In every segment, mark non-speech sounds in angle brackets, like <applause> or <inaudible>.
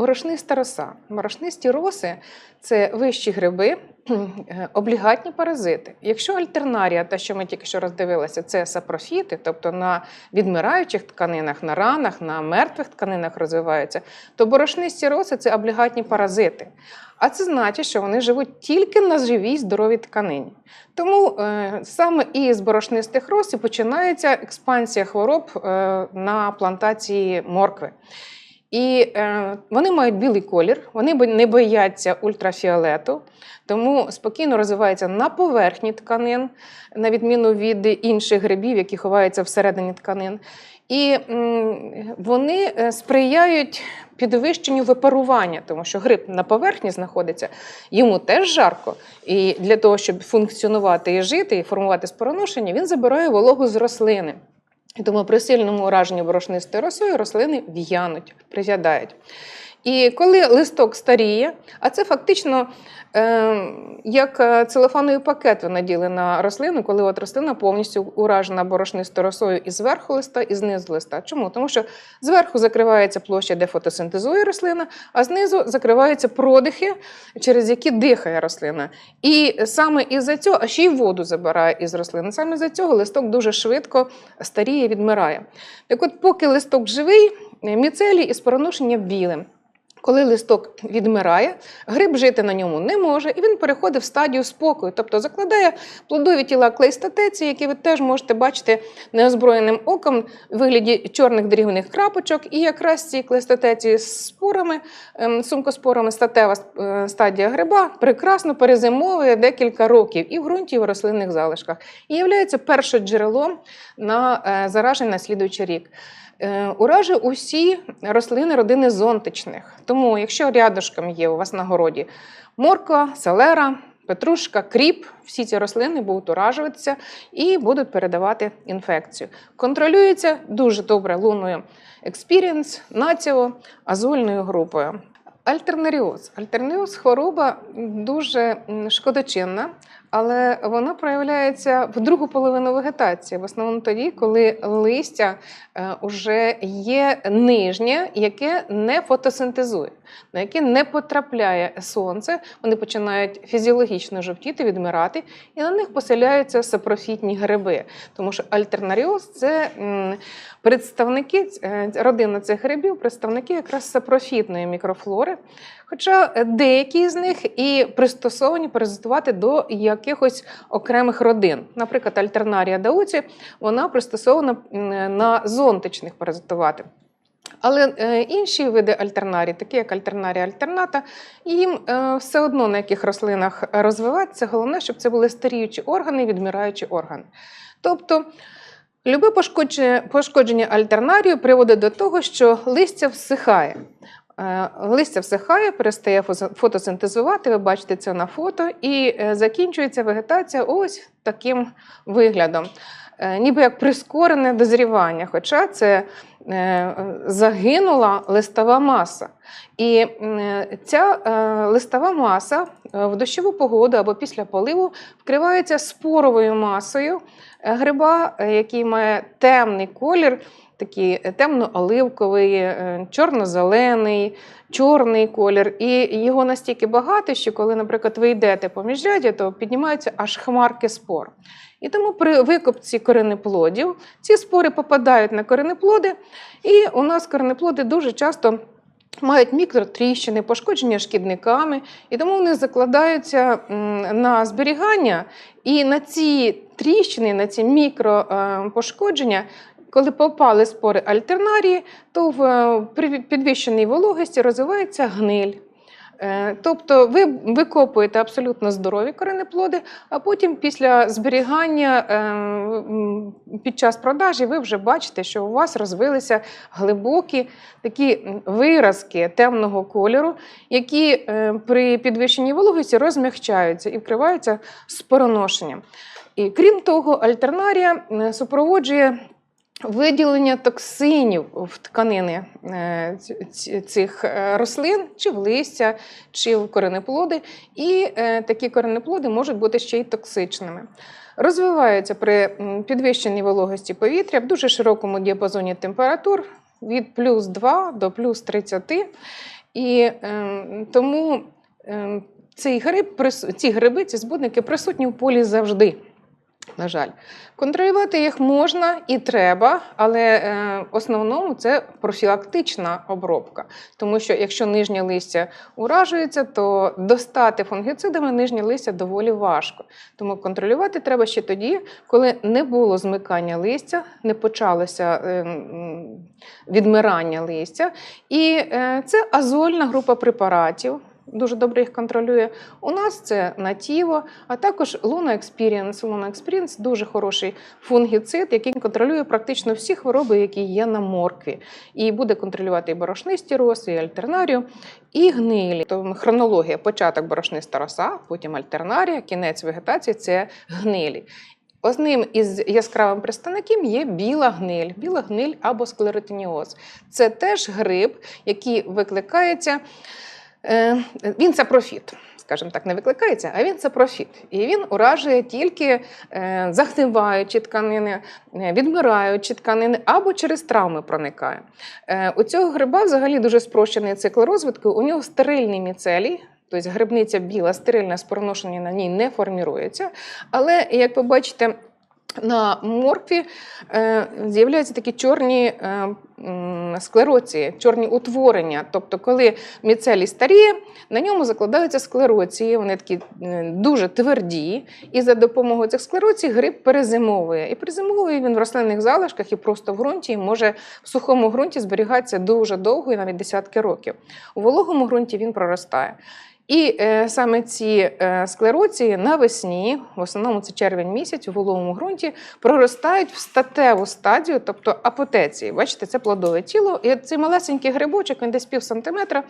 борошниста роса. Борошнисті роси це вищі гриби, <clears throat> облігатні паразити. Якщо альтернарія, те, що ми тільки що роздивилися, це сапрофіти, тобто на відмираючих тканинах, на ранах, на мертвих тканинах розвиваються, то борошнисті роси це облігатні паразити. А це значить, що вони живуть тільки на живій здоровій тканині. Тому е, саме із борошнистих роз і починається експансія хвороб е, на плантації моркви. І е, вони мають білий колір, вони не бояться ультрафіолету, тому спокійно розвиваються на поверхні тканин, на відміну від інших грибів, які ховаються всередині тканин. І м, вони е, сприяють підвищенню випарування, тому що гриб на поверхні знаходиться, йому теж жарко. І для того, щоб функціонувати і жити, і формувати спороношення, він забирає вологу з рослини. Тому при сильному ураженні борошнистою росою рослини в'януть, призядають. І коли листок старіє, а це фактично як е, целофановий пакет вона ділить на рослину, коли от рослина повністю уражена борошнистою росою і зверху листа, і знизу листа. Чому? Тому що зверху закривається площа, де фотосинтезує рослина, а знизу закриваються продихи, через які дихає рослина. І саме із-за цього, а ще й воду забирає із рослини. Саме з-за цього листок дуже швидко старіє, відмирає. Так от, поки листок живий, міцелій із пороношення білим. Коли листок відмирає, гриб жити на ньому не може, і він переходить в стадію спокою, тобто закладає плодові тіла клейстатеції, які ви теж можете бачити неозброєним оком в вигляді чорних дрібних крапочок. І якраз ці клейстатеції з спорами, ем, сумкоспорами, статева е, стадія гриба прекрасно перезимовує декілька років і в ґрунті, і в рослинних залишках. І є першим джерелом на е, зараження на слідуючий рік. Е, Уражує усі рослини родини зонтичних. Тому, якщо рядышком є у вас на городі морква, селера, петрушка, кріп, всі ці рослини будуть уражуватися і будуть передавати інфекцію. Контролюється дуже добре луною Experience, націо, азульною групою. Альтернаріоз. Альтернаріоз хвороба дуже шкодочинна, але вона проявляється в другу половину вегетації, в основному тоді, коли листя вже є нижнє, яке не фотосинтезує, на яке не потрапляє сонце, вони починають фізіологічно жовтіти, відмирати, і на них поселяються сапрофітні гриби. Тому що альтернаріоз це представники, е, родина цих грибів, представники якраз сапрофітної мікрофлори. Хоча е, деякі з них і пристосовані паразитувати до якихось окремих родин. Наприклад, альтернарія дауці, вона пристосована на зонтичних паразитувати. Але е, інші види альтернарій, такі як альтернарія альтерната, їм е, все одно на яких рослинах розвиватися. Головне, щоб це були старіючі органи, і відмираючі органи. Тобто любе пошкодження, пошкодження альтернарію приводить до того, що листя всихає. Е, Листя всихає, перестає фотосинтезувати, ви бачите це на фото, і е, закінчується вегетація ось таким виглядом. Е, Ніби як прискорене дозрівання, хоча це загинула листова маса. І ця листова маса в дощову погоду або після поливу вкривається споровою масою гриба, який має темний колір, такий е, темно-оливковий, е, чорно-зелений, чорний колір. І його настільки багато, що коли, наприклад, ви йдете по міжряді, то піднімаються аж хмарки спор. І тому при викопці коренеплодів ці спори попадають на коренеплоди, і у нас коренеплоди дуже часто. Мають мікротріщини, пошкодження шкідниками, і тому вони закладаються на зберігання. І на ці тріщини, на ці мікропошкодження, коли попали спори альтернарії, то в е, підвищеній вологості розвивається гниль. Е, Тобто ви викопуєте абсолютно здорові коренеплоди, а потім після зберігання е, під час продажі ви вже бачите, що у вас розвилися глибокі такі виразки темного кольору, які при підвищенні вологості розмягчаються і вкриваються спороношенням. І крім того, альтернарія супроводжує виділення токсинів в тканини е, цих е, рослин, чи в листя, чи в коренеплоди. І е, такі коренеплоди можуть бути ще й токсичними. Розвиваються при м, підвищеній вологості повітря в дуже широкому діапазоні температур від плюс 2 до плюс 30. І ем, тому ем, цей гриб, ці гриби, ці збудники присутні в полі завжди. На жаль, контролювати їх можна і треба, але е, в основному це профілактична обробка. Тому що якщо нижнє листя уражується, то достати фунгіцидами нижнє листя доволі важко. Тому контролювати треба ще тоді, коли не було змикання листя, не почалося е, відмирання листя. І е, це азольна група препаратів. Дуже добре їх контролює. У нас це натіво, а також Luna Experience. Luna Experience дуже хороший фунгіцид, який контролює практично всі хвороби, які є на моркві. І буде контролювати і борошнисті роси, і альтернарію, і гнилі. Тобто хронологія: початок борошниста роса, потім альтернарія, кінець вегетації це гнилі. Одним із яскравим представників є біла гниль, біла гниль або склеротиніоз. Це теж гриб, який викликається. Е, Він сапрофіт, скажімо так, не викликається, а він сапрофіт. І він уражує тільки е, загниваючі тканини, е, відмираючі тканини або через травми проникає. У цього гриба взагалі дуже спрощений цикл розвитку. У нього стерильний міцелій. Тобто грибниця біла, стерильна, спороношення на ній не формірується. Але, як ви бачите, на моркві е, з'являються такі чорні е, склероції, чорні утворення. Тобто, коли міцелій старіє, на ньому закладаються склероції, вони такі е, дуже тверді, і за допомогою цих склероцій гриб перезимовує. І перезимовує він в рослинних залишках і просто в ґрунті, і може в сухому ґрунті зберігатися дуже довго, і навіть десятки років. У вологому ґрунті він проростає. І е, саме ці е, склероції навесні, в основному це червень місяць, у вологому ґрунті, проростають в статеву стадію, тобто апотеції. Бачите, це плодове тіло. І цей малесенький грибочок, він десь пів сантиметра.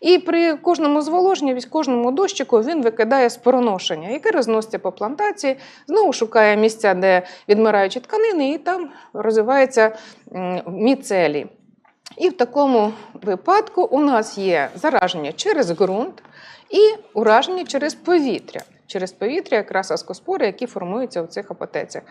І при кожному зволоженні, кожному дощику він викидає спороношення, яке розноситься по плантації, знову шукає місця, де відмираючі тканини, і там розвивається міцелій. І в такому випадку у нас є зараження через ґрунт і ураження через повітря. Через повітря якраз аскоспори, які формуються в цих апотеціях.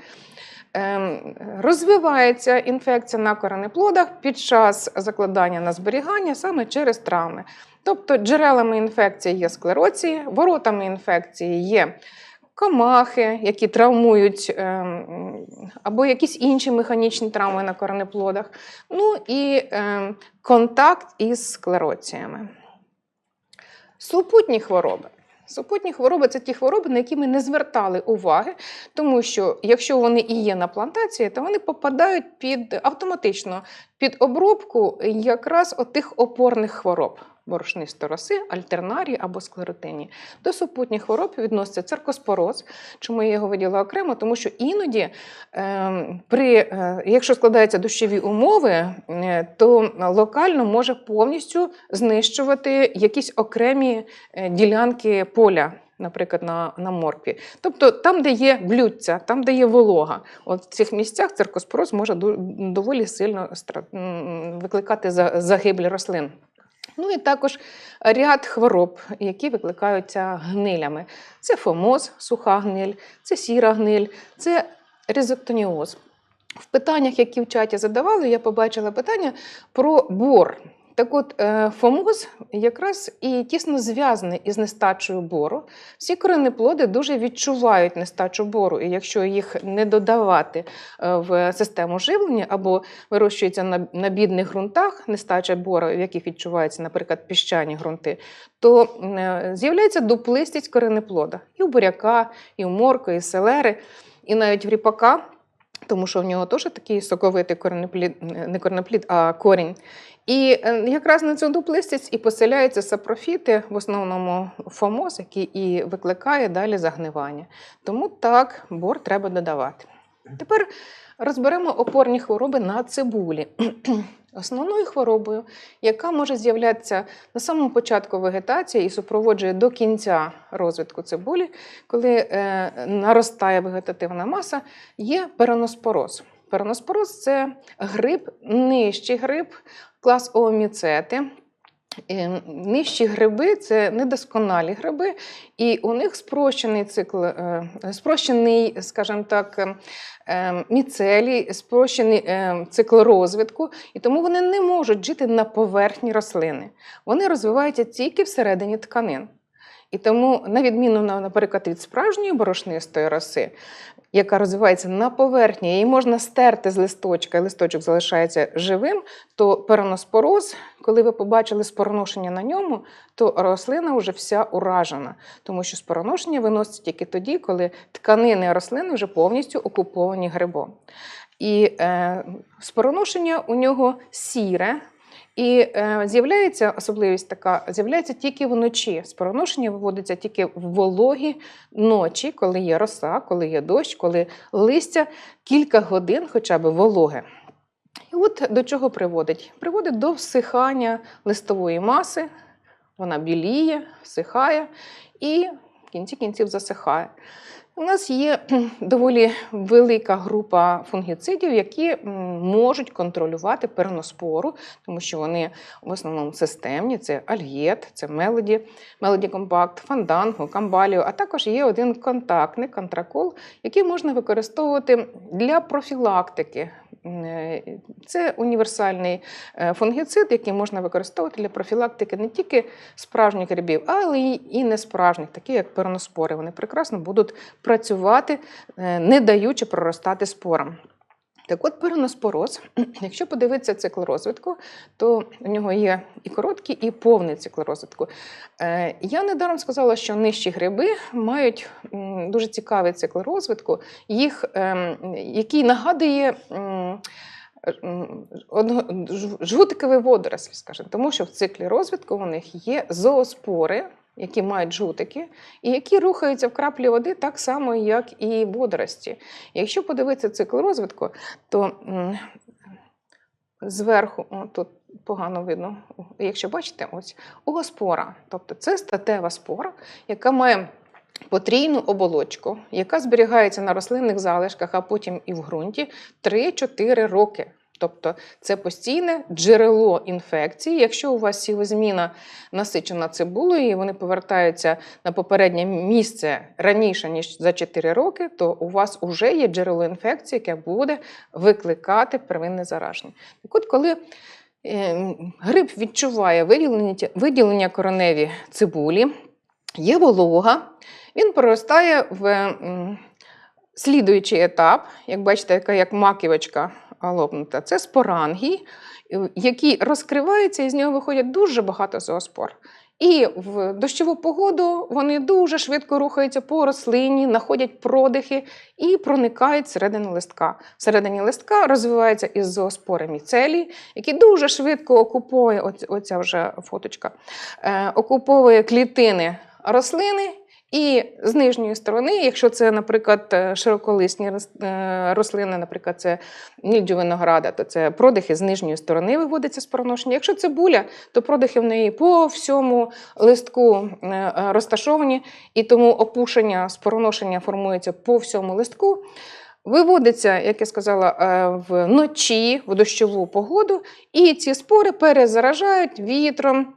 Ем, розвивається інфекція на коренеплодах під час закладання на зберігання саме через травми. Тобто джерелами інфекції є склероції, воротами інфекції є комахи, які травмують, ем, або якісь інші механічні травми на коренеплодах. Ну і ем, контакт із склероціями. Супутні хвороби. Супутні хвороби це ті хвороби, на які ми не звертали уваги, тому що якщо вони і є на плантації, то вони попадають під автоматично під обробку якраз отих опорних хвороб. Борошнисто роси, альтернарії або склеротині. До супутніх хвороб відноситься циркоспороз. Чому я його виділа окремо? Тому що іноді, е, при, е, якщо складаються дощові умови, е, то локально може повністю знищувати якісь окремі е, ділянки поля. Наприклад, на, на моркві. Тобто там, де є блюдця, там, де є волога, от в цих місцях циркоспороз може доволі сильно викликати за- загибель рослин. Ну і також ряд хвороб, які викликаються гнилями. Це фомоз, суха гниль, це сіра гниль, це ризоктоніоз. В питаннях, які в чаті задавали, я побачила питання про бор. Так от, е, фомоз якраз і тісно зв'язаний із нестачею бору. Всі коренеплоди дуже відчувають нестачу бору, і якщо їх не додавати е, в систему живлення або вирощується на, на бідних ґрунтах, нестача бору, в яких відчуваються, наприклад, піщані ґрунти, то е, з'являється дуплистість коренеплода і у буряка, і у моркви, і селери, і навіть в ріпака. Тому що в нього теж такий соковитий коренеплід, не коренеплід, а корінь. І е, якраз на цю дуплистість і поселяються сапрофіти, в основному фомоз, який і викликає далі загнивання. Тому так, бор треба додавати. Тепер розберемо опорні хвороби на цибулі. <clears throat> Основною хворобою, яка може з'являтися на самому початку вегетації і супроводжує до кінця розвитку цибулі, коли е, наростає вегетативна маса, є пероноспороз. Пероноспороз це гриб, нижчий гриб, клас ооміцети. Е, Нижчі гриби це недосконалі гриби, і у них спрощений цикл, е, спрощений, скажімо так, е, міцелій, спрощений цикл розвитку, і тому вони не можуть жити на поверхні рослини. Вони розвиваються тільки всередині тканин. І тому, на відміну, наприклад, від справжньої борошнистої роси, яка розвивається на поверхні, її можна стерти з листочка, і листочок залишається живим, то пероноспороз, коли ви побачили спороношення на ньому, то рослина вже вся уражена, тому що спороношення виноситься тільки тоді, коли тканини рослини вже повністю окуповані грибом. І е, спороношення у нього сіре. І е, з'являється особливість така: з'являється тільки вночі. Спороношення виводиться тільки в вологі ночі, коли є роса, коли є дощ, коли листя кілька годин хоча б вологе. І от до чого приводить? Приводить до всихання листової маси, вона біліє, всихає і в кінці кінців засихає. У нас є <clears throat> доволі велика група фунгіцидів, які можуть контролювати переноспору, тому що вони в основному системні: це альєт, це мелоді, мелоді компакт, фанданго, камбаліо, а також є один контактний контракол, який можна використовувати для профілактики. Е, Це універсальний е, фунгіцид, який можна використовувати для профілактики не тільки справжніх грибів, але й і несправжніх, такі як пероноспори. Вони прекрасно будуть працювати, е, не даючи проростати спорам. Так от пероноспороз, <clears throat> якщо подивитися цикл розвитку, то у нього є і короткий, і повний цикл розвитку. Е, Я недаром сказала, що нижчі гриби мають дуже цікавий цикл розвитку, їх, ем, який нагадує. м, м, одно- ж- жгутикові водорослі, скажімо, тому що в циклі розвитку у них є зооспори, які мають жгутики, і які рухаються в краплі води так само, як і водорості. Якщо подивитися цикл розвитку, то зверху, о, тут погано видно, якщо бачите, ось ооспора, тобто це статева спора, яка має потрійну оболочку, яка зберігається на рослинних залишках, а потім і в ґрунті 3-4 роки. Тобто це постійне джерело інфекції. Якщо у вас сівозміна насичена цибулею, і вони повертаються на попереднє місце раніше, ніж за 4 роки, то у вас вже є джерело інфекції, яке буде викликати первинне зараження. Так от, коли е, гриб відчуває виділення короневі цибулі, є волога, він проростає в слідуючий етап, як бачите, яка як маківочка лопнута, це спорангій, е, який розкривається, і з нього виходять дуже багато зооспор. І в дощову погоду вони дуже швидко рухаються по рослині, знаходять продихи і проникають всередину листка. Всередині листка розвивається із зооспори міцелій, який дуже швидко окуповує, оця вже фоточка, е, окуповує клітини рослини. І з нижньої сторони, якщо це, наприклад, е, широколисні е, рослини, наприклад, це мільдю винограда, то це продихи з нижньої сторони виводиться з проношення. Якщо цибуля, то продихи в неї по всьому листку е, розташовані, і тому опушення спороношення формується по всьому листку. Виводиться, як я сказала, вночі в дощову погоду, і ці спори перезаражають вітром.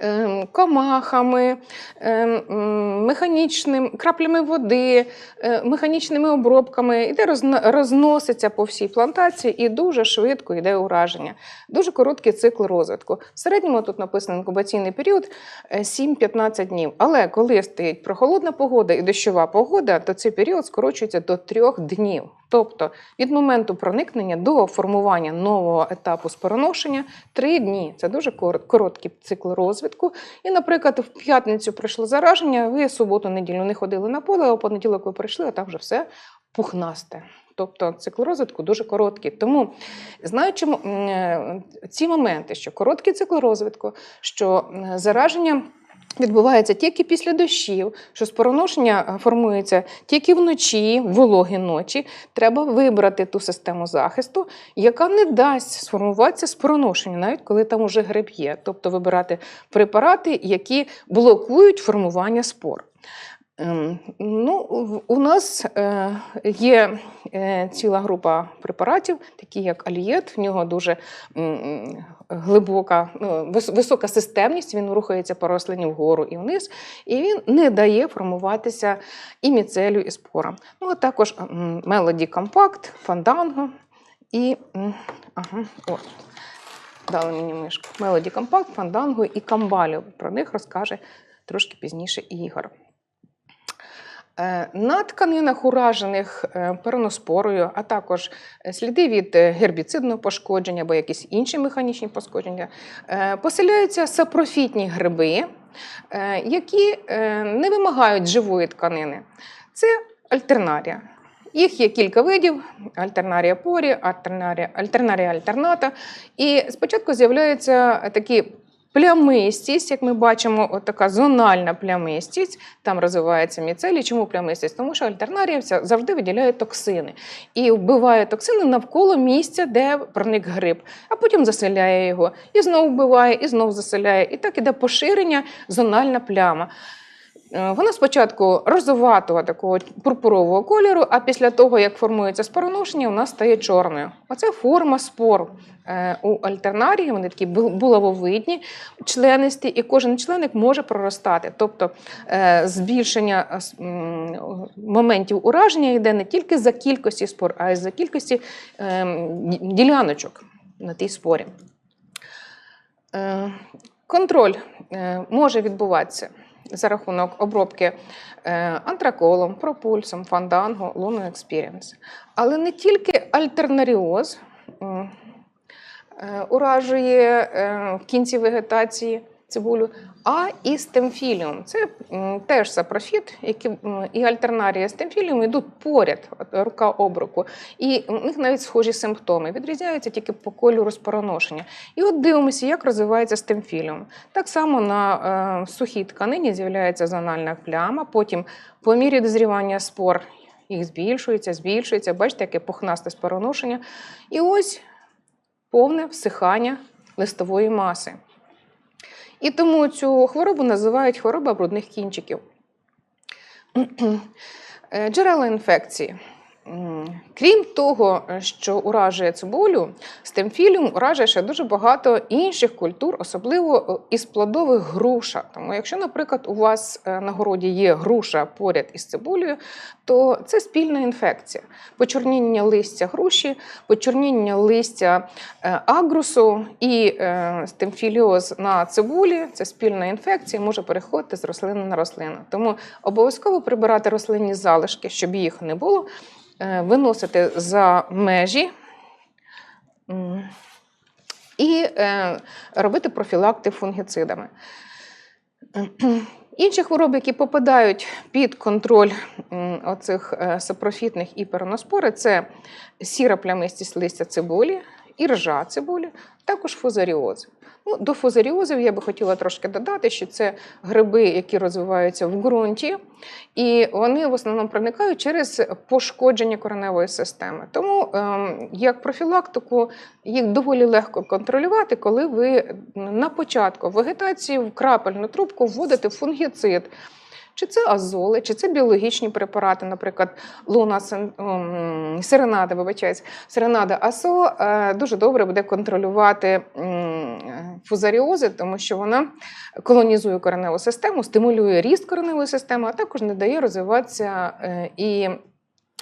Ем, Комахами, ем, механічним краплями води, е, механічними обробками, іде розноситься по всій плантації і дуже швидко йде ураження. Дуже короткий цикл розвитку. В середньому тут написано інкубаційний період е, 7-15 днів. Але коли стоїть прохолодна погода і дощова погода, то цей період скорочується до 3 днів. Тобто від моменту проникнення до формування нового етапу спороношення 3 дні. Це дуже короткий цикл розвитку. І, наприклад, в п'ятницю прийшло зараження, ви суботу-неділю не ходили на поле, а в понеділок ви прийшли, а там вже все пухнасте. Тобто цикл розвитку дуже короткий. Тому, знаючи е, ці моменти, що короткий цикл розвитку, що зараження. Відбувається тільки після дощів, що спороношення е, формується тільки вночі, вологі ночі. Треба вибрати ту систему захисту, яка не дасть сформуватися спороношенню, навіть коли там уже гриб є. Тобто вибирати препарати, які блокують формування спор. Ем, Ну, у нас е, є е, ціла група препаратів, такі як алієт. В нього дуже глибока, ну, висока системність. Він рухається по рослині вгору і вниз, і він не дає формуватися і міцелю, і спорам. Ну, а також м, Melody Compact, Fandango і ага, от. Дали мені мишку. Melody Compact, Fandango і Камбалю. Про них розкаже трошки пізніше Ігор. Е, На тканинах, уражених е, пероноспорою, а також е, сліди від гербіцидного пошкодження або якісь інші механічні пошкодження, поселяються сапрофітні гриби, які не вимагають живої тканини. Це альтернарія. Їх є кілька видів: альтернарія порі, альтернарія, альтернарія альтерната. І спочатку з'являються такі плямистість, як ми бачимо, така зональна плямистість, там розвивається міцелій. Чому плямистість? Тому що альтернарія завжди виділяє токсини і вбиває токсини навколо місця, де проник гриб, а потім заселяє його і знову вбиває, і знову заселяє. І так іде поширення, зональна пляма. Е, Вона спочатку розоватого такого пурпурового кольору, а після того, як формується спороношення, вона стає чорною. Оце форма спор. Е, У альтернарії вони такі булавовидні, членисті, і кожен членик може проростати. Тобто е, збільшення моментів ураження йде не тільки за кількості спор, а й за кількості діляночок на тій спорі. Контроль може відбуватися за рахунок обробки е, антраколом, пропульсом, фанданго, луну експірієнс. Але не тільки альтернаріоз е, уражує е, в кінці вегетації цибулю, а і стемфіліум. Це теж сапрофіт, які, і альтернарія стемфіліум йдуть поряд, рука об руку. І в них навіть схожі симптоми. Відрізняються тільки по кольору спороношення. І от дивимося, як розвивається стемфіліум. Так само на е, сухій тканині з'являється зональна пляма, потім по мірі дозрівання спор їх збільшується, збільшується. Бачите, яке пухнасте спороношення. І ось повне всихання листової маси. І тому цю хворобу називають хвороба брудних кінчиків. <clears throat> Е, Джерела інфекції. Крім того, що уражує цибулю, стемфіліум уражує ще дуже багато інших культур, особливо е, із плодових груша. Тому, якщо, наприклад, у вас е, на городі є груша поряд із цибулею, то це спільна інфекція. Почорніння листя груші, почорніння листя е, агрусу і стемфіліоз на цибулі це спільна інфекція, може переходити з рослини на рослину. Тому обов'язково прибирати рослинні залишки, щоб їх не було, виносити за межі. І е, робити профілакти фунгіцидами. <clears throat> Інші хвороби, які попадають під контроль оцих е, сапрофітних і пероноспори, це сіра плямистість листя цибулі, іржа цибулі, також фузаріози. Ну, до фузаріозів я би хотіла трошки додати, що це гриби, які розвиваються в ґрунті, і вони в основному проникають через пошкодження кореневої системи. Тому, ем, як профілактику, їх доволі легко контролювати, коли ви на початку вегетації в крапельну трубку вводите фунгіцид. Чи це азоли, чи це біологічні препарати, наприклад, луна ем, серенада, вибачаюсь, серенада АСО е, дуже добре буде контролювати фузаріози, тому що вона колонізує кореневу систему, стимулює ріст кореневої системи, а також не дає розвиватися е, і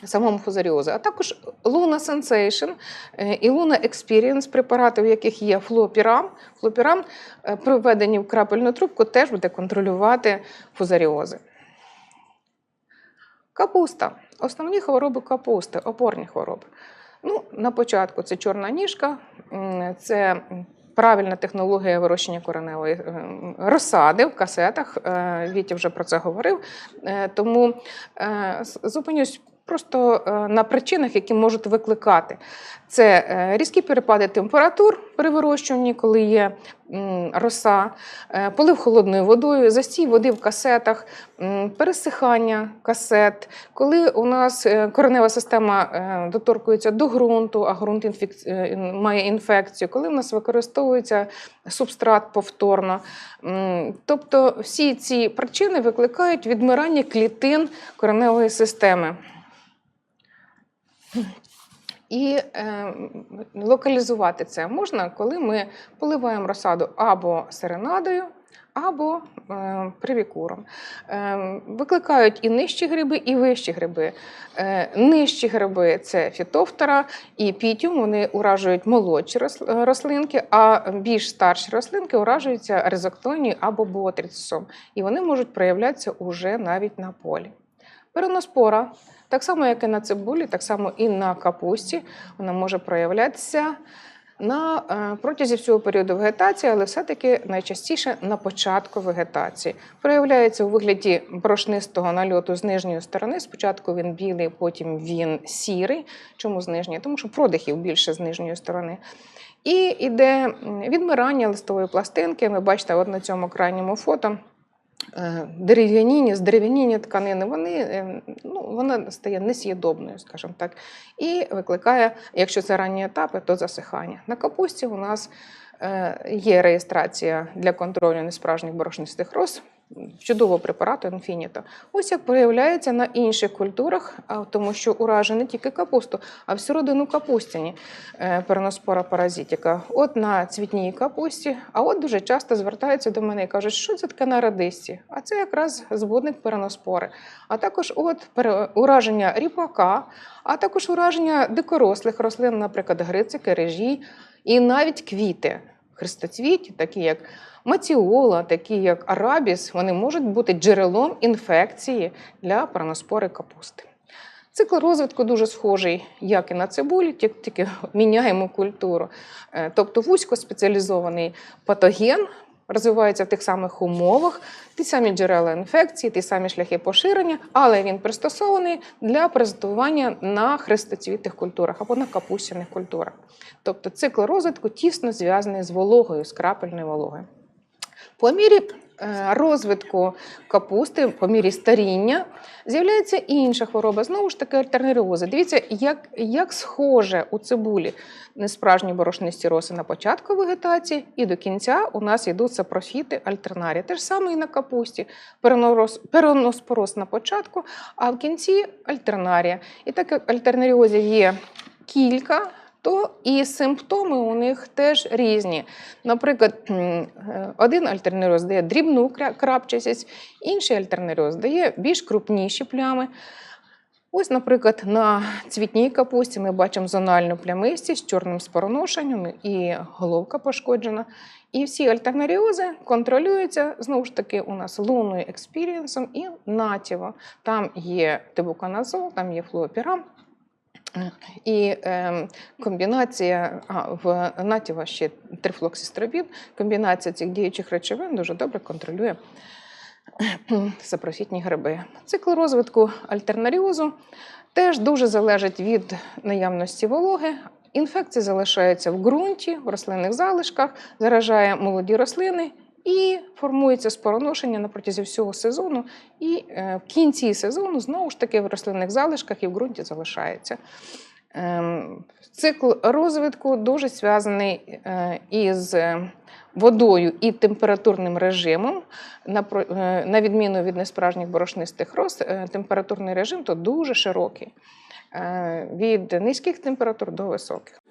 самому фузаріозу. А також Sensation е, і Luna Experience, препарати, в яких є флопірам. Флопірам е, при введенні в крапельну трубку теж буде контролювати фузаріози. Капуста. Основні хвороби капусти, опорні хвороби. Ну, на початку це чорна ніжка, це правильна технологія вирощення кореневої е, розсади в касетах. Е, Вітя вже про це говорив. Тому зупинюсь просто е, на причинах, які можуть викликати. Це е, різкі перепади температур при вирощуванні, коли є роса, е, полив холодною водою, застій води в касетах, пересихання касет, коли у нас коренева система доторкується до ґрунту, а ґрунт інфек- е, має інфекцію, коли в нас використовується субстрат повторно. Тобто всі ці причини викликають відмирання клітин кореневої системи. І е, локалізувати це можна, коли ми поливаємо розсаду або серенадою, або е, привікуром. Е, викликають і нижчі гриби, і вищі гриби. Е, нижчі гриби це фітофтора і пітюм, вони уражують молодші рослинки, а більш старші рослинки уражуються резоктонію або ботрицом. І вони можуть проявлятися уже навіть на полі. Переноспора, так само, як і на цибулі, так само і на капусті, вона може проявлятися на е, протязі всього періоду вегетації, але все-таки найчастіше на початку вегетації. Проявляється у вигляді борошнистого нальоту з нижньої сторони. Спочатку він білий, потім він сірий. Чому з нижньої? Тому що продихів більше з нижньої сторони. І йде відмирання листової пластинки. Ви бачите, от на цьому крайньому фото. Е, з здерев'яніні тканини, вони, е, ну, вона стає несъєдобною, скажімо так, і викликає, якщо це ранні етапи, то засихання. На капусті у нас е, є реєстрація для контролю несправжніх борошнистих роз чудового препарату Infinito. Ось як проявляється на інших культурах, тому що уражує не тільки капусту, а всю родину капустяні е, переноспора паразитіка. От на цвітній капусті, а от дуже часто звертаються до мене і кажуть, що це таке на радисті. А це якраз збудник переноспори. А також от ураження ріпака, а також ураження дикорослих рослин, наприклад, грицики, режі і навіть квіти. Хрестоцвіті, такі як маціола, такі як арабіс, вони можуть бути джерелом інфекції для переноспори капусти. Цикл розвитку дуже схожий, як і на цибулі, тільки- <laughs> міняємо культуру. Е, Тобто вузькоспеціалізований патоген розвивається в тих самих умовах, ті самі джерела інфекції, ті самі шляхи поширення, але він пристосований для презентування на хрестоцвітих культурах або на капустяних культурах. Тобто цикл розвитку тісно зв'язаний з вологою, з крапельною вологою. По мірі е, розвитку капусти, по мірі старіння, з'являється інша хвороба, знову ж таки альтернаріози. Дивіться, як, як схоже у цибулі несправжні борошнисті роси на початку вегетації, і до кінця у нас йдуть сапрофіти, альтернарії. Те ж саме і на капусті. Перенорос- Переноспороз на початку, а в кінці альтернарія. І так як альтернаріозів є кілька, то і симптоми у них теж різні. Наприклад, е, один альтернеріоз дає дрібну крапчастість, інший альтернеріоз дає більш крупніші плями. Ось, наприклад, на цвітній капусті ми бачимо зональну плямистість з чорним спороношенням і головка пошкоджена. І всі альтернаріози контролюються знову ж таки у нас луною експірієнсом і натіво. Там є тибуканазол, там є флуопірам. І е, комбінація а, в натіва ще трифлоксістробін, комбінація цих діючих речовин дуже добре контролює сапрофітні гриби. Цикл розвитку альтернаріозу теж дуже залежить від наявності вологи. Інфекція залишається в ґрунті, в рослинних залишках, заражає молоді рослини і формується спороношення на протязі всього сезону. І е, в кінці сезону знову ж таки в рослинних залишках і в ґрунті залишається. Ем, Цикл розвитку дуже зв'язаний е, із водою і температурним режимом. На, е, відміну від несправжніх борошнистих роз, температурний режим то дуже широкий. Від низьких температур до високих.